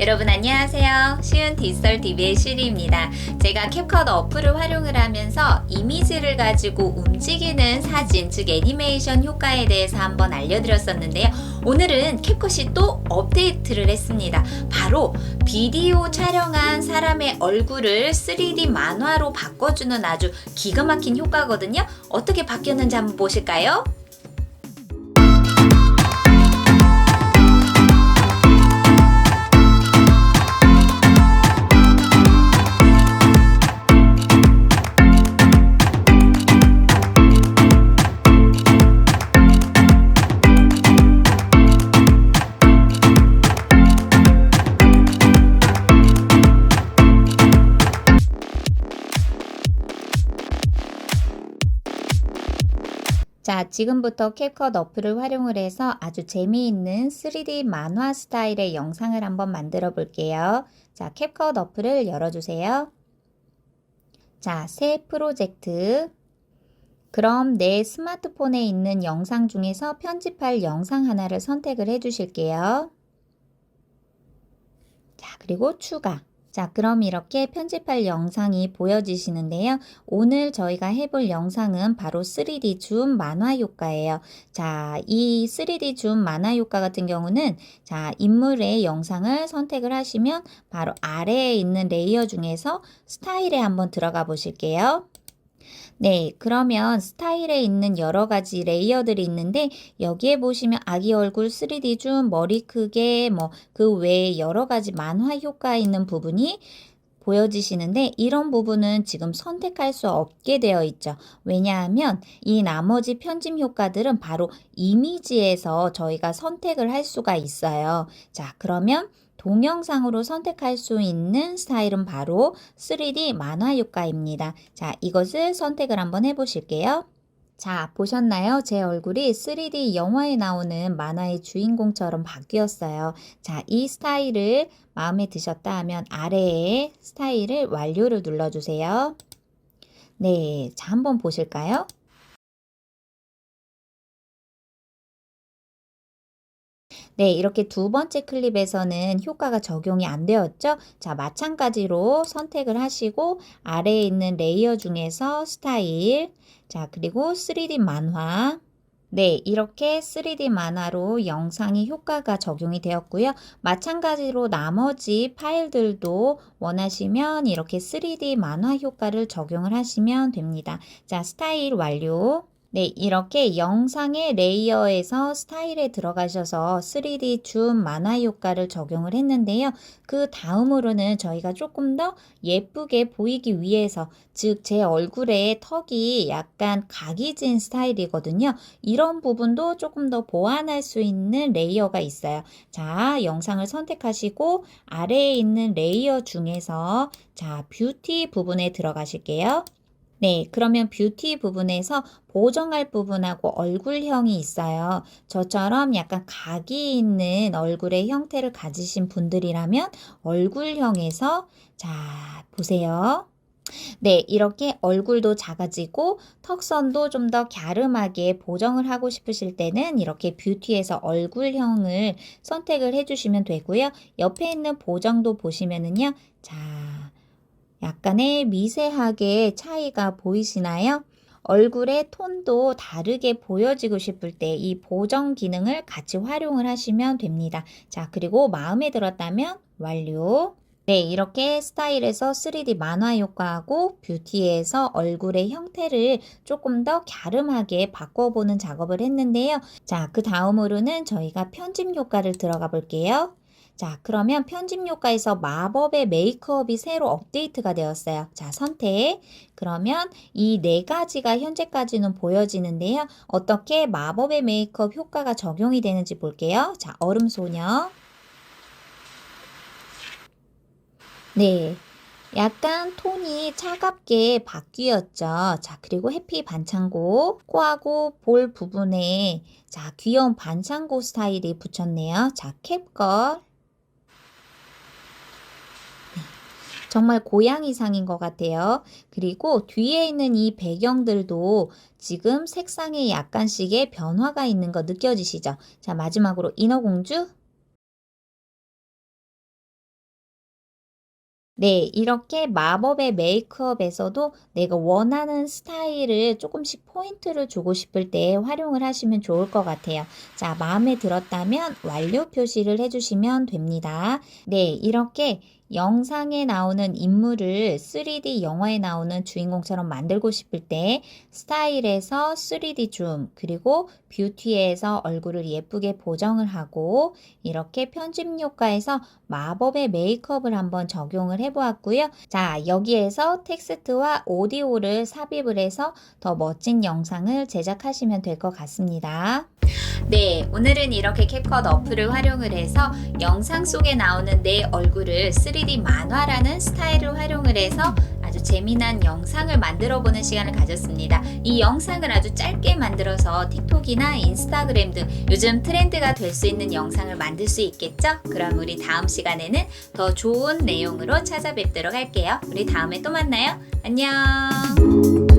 여러분 안녕하세요. 쉬운 디지털 TV의 슈리입니다. 제가 캡컷 어플을 활용을 하면서 이미지를 가지고 움직이는 사진, 즉 애니메이션 효과에 대해서 한번 알려드렸었는데요. 오늘은 캡컷이 또 업데이트를 했습니다. 바로 비디오 촬영한 사람의 얼굴을 3D 만화로 바꿔주는 아주 기가 막힌 효과거든요. 어떻게 바뀌었는지 한번 보실까요? 자, 지금부터 캡컷 어플을 활용을 해서 아주 재미있는 3D 만화 스타일의 영상을 한번 만들어 볼게요. 자, 캡컷 어플을 열어주세요. 자, 새 프로젝트. 그럼 내 스마트폰에 있는 영상 중에서 편집할 영상 하나를 선택을 해 주실게요. 자, 그리고 추가. 자, 그럼 이렇게 편집할 영상이 보여지시는데요. 오늘 저희가 해볼 영상은 바로 3D 줌 만화 효과예요. 자, 이 3D 줌 만화 효과 같은 경우는 자, 인물의 영상을 선택을 하시면 바로 아래에 있는 레이어 중에서 스타일에 한번 들어가 보실게요. 네, 그러면 스타일에 있는 여러 가지 레이어들이 있는데 여기에 보시면 아기 얼굴 3D 줌, 머리 크게 뭐 그 외에 여러 가지 만화 효과 있는 부분이 보여지시는데 이런 부분은 지금 선택할 수 없게 되어 있죠. 왜냐하면 이 나머지 편집 효과들은 바로 이미지에서 저희가 선택을 할 수가 있어요. 자, 그러면 동영상으로 선택할 수 있는 스타일은 바로 3D 만화 효과입니다. 자, 이것을 선택을 한번 해보실게요. 자, 보셨나요? 제 얼굴이 3D 영화에 나오는 만화의 주인공처럼 바뀌었어요. 자, 이 스타일을 마음에 드셨다 하면 아래에 스타일을 완료를 눌러주세요. 네, 자, 한번 보실까요? 네, 이렇게 두 번째 클립에서는 효과가 적용이 안 되었죠? 자, 마찬가지로 선택을 하시고 아래에 있는 레이어 중에서 스타일, 자, 그리고 3D 만화. 네, 이렇게 3D 만화로 영상이 효과가 적용이 되었고요. 마찬가지로 나머지 파일들도 원하시면 이렇게 3D 만화 효과를 적용을 하시면 됩니다. 자, 스타일 완료. 네, 이렇게 영상의 레이어에서 스타일에 들어가셔서 3D 줌 만화 효과를 적용을 했는데요. 그 다음으로는 저희가 조금 더 예쁘게 보이기 위해서, 즉, 제 얼굴에 턱이 약간 각이 진 스타일이거든요. 이런 부분도 조금 더 보완할 수 있는 레이어가 있어요. 자, 영상을 선택하시고 아래에 있는 레이어 중에서 자, 뷰티 부분에 들어가실게요. 네, 그러면 뷰티 부분에서 보정할 부분하고 얼굴형이 있어요. 저처럼 약간 각이 있는 얼굴의 형태를 가지신 분들이라면 얼굴형에서 자, 보세요. 네, 이렇게 얼굴도 작아지고 턱선도 좀 더 갸름하게 보정을 하고 싶으실 때는 이렇게 뷰티에서 얼굴형을 선택을 해주시면 되고요. 옆에 있는 보정도 보시면은요. 자, 약간의 미세하게 차이가 보이시나요? 얼굴의 톤도 다르게 보여지고 싶을 때 이 보정 기능을 같이 활용을 하시면 됩니다. 자, 그리고 마음에 들었다면 완료. 네, 이렇게 스타일에서 3D 만화 효과하고 뷰티에서 얼굴의 형태를 조금 더 갸름하게 바꿔보는 작업을 했는데요. 자, 그 다음으로는 저희가 편집 효과를 들어가 볼게요. 자, 그러면 편집 효과에서 마법의 메이크업이 새로 업데이트가 되었어요. 자, 선택. 그러면 이 네 가지가 현재까지는 보여지는데요. 어떻게 마법의 메이크업 효과가 적용이 되는지 볼게요. 자, 얼음 소녀. 네. 약간 톤이 차갑게 바뀌었죠. 자, 그리고 해피 반창고, 코하고 볼 부분에 자, 귀여운 반창고 스타일이 붙였네요. 자, 캡걸. 정말 고양이상인 것 같아요. 그리고 뒤에 있는 이 배경들도 지금 색상에 약간씩의 변화가 있는 거 느껴지시죠? 자, 마지막으로 인어공주 네, 이렇게 마법의 메이크업에서도 내가 원하는 스타일을 조금씩 포인트를 주고 싶을 때 활용을 하시면 좋을 것 같아요. 자, 마음에 들었다면 완료 표시를 해주시면 됩니다. 네, 이렇게 영상에 나오는 인물을 3D 영화에 나오는 주인공처럼 만들고 싶을 때 스타일에서 3D 줌, 그리고 뷰티에서 얼굴을 예쁘게 보정을 하고 이렇게 편집 효과에서 마법의 메이크업을 한번 적용을 해 보았고요. 자, 여기에서 텍스트와 오디오를 삽입을 해서 더 멋진 영상을 제작하시면 될 것 같습니다. 네, 오늘은 이렇게 캡컷 어플을 활용을 해서 영상 속에 나오는 내 얼굴을 3D 만화라는 스타일을 활용을 해서 아주 재미난 영상을 만들어 보는 시간을 가졌습니다. 이 영상을 아주 짧게 만들어서 틱톡이나 인스타그램 등 요즘 트렌드가 될 수 있는 영상을 만들 수 있겠죠? 그럼 우리 다음 시간에는 더 좋은 내용으로 찾아뵙도록 할게요. 우리 다음에 또 만나요. 안녕!